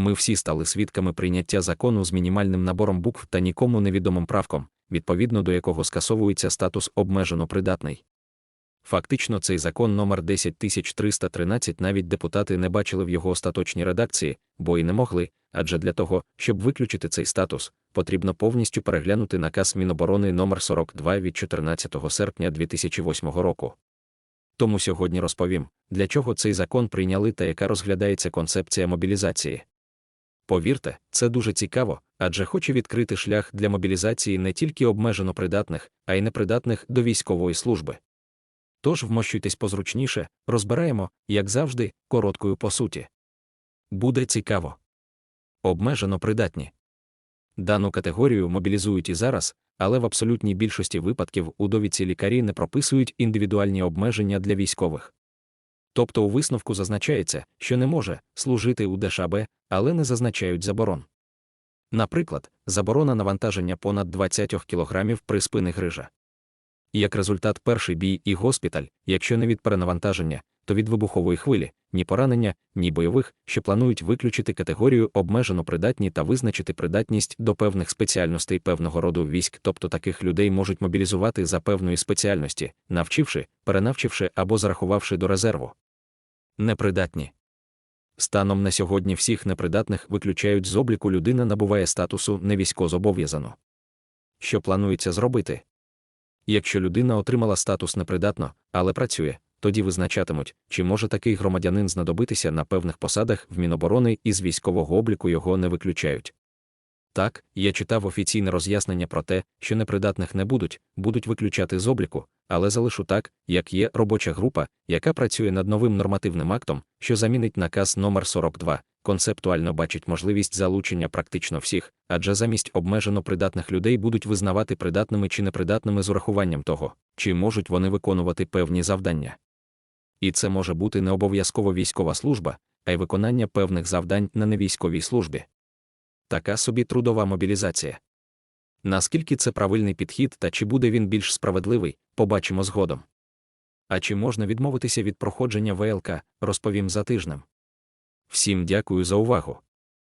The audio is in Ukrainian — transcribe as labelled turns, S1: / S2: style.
S1: Ми всі стали свідками прийняття закону з мінімальним набором букв та нікому невідомим правком, відповідно до якого скасовується статус обмежено придатний. Фактично, цей закон номер 10313 навіть депутати не бачили в його остаточній редакції, бо і не могли, адже для того, щоб виключити цей статус, потрібно повністю переглянути наказ Міноборони номер 42 від 14 серпня 2008 року. Тому сьогодні розповім, для чого цей закон прийняли та яка розглядається концепція мобілізації. Повірте, це дуже цікаво, адже хоче відкрити шлях для мобілізації не тільки обмежено придатних, а й непридатних до військової служби. Тож вмощуйтесь позручніше, розбираємо, як завжди, короткою по суті. Буде цікаво. Обмежено придатні. Дану категорію мобілізують і зараз, але в абсолютній більшості випадків у довідці лікарі не прописують індивідуальні обмеження для військових. Тобто у висновку зазначається, що не може служити у ДШБ, але не зазначають заборон. Наприклад, заборона навантаження понад 20 кг при спини грижа. Як результат перший бій і госпіталь, якщо не від перенавантаження, то від вибухової хвилі, ні поранення, ні бойових, що планують виключити категорію обмежено придатні та визначити придатність до певних спеціальностей певного роду військ, тобто таких людей можуть мобілізувати за певної спеціальності, навчивши, перенавчивши або зарахувавши до резерву. Непридатні. Станом на сьогодні всіх непридатних виключають з обліку людина набуває статусу невійськозобов'язано. Що планується зробити? Якщо людина отримала статус непридатно, але працює, тоді визначатимуть, чи може такий громадянин знадобитися на певних посадах в Міноборони і з військового обліку його не виключають. Так, я читав офіційне роз'яснення про те, що непридатних не будуть, будуть виключати з обліку, але залишу так, як є робоча група, яка працює над новим нормативним актом, що замінить наказ номер 42 концептуально бачить можливість залучення практично всіх, адже замість обмежено придатних людей будуть визнавати придатними чи непридатними з урахуванням того, чи можуть вони виконувати певні завдання. І це може бути не обов'язково військова служба, а й виконання певних завдань на невійськовій службі. Така собі трудова мобілізація. Наскільки це правильний підхід та чи буде він більш справедливий, побачимо згодом. А чи можна відмовитися від проходження ВЛК, розповім за тижнем. Всім дякую за увагу.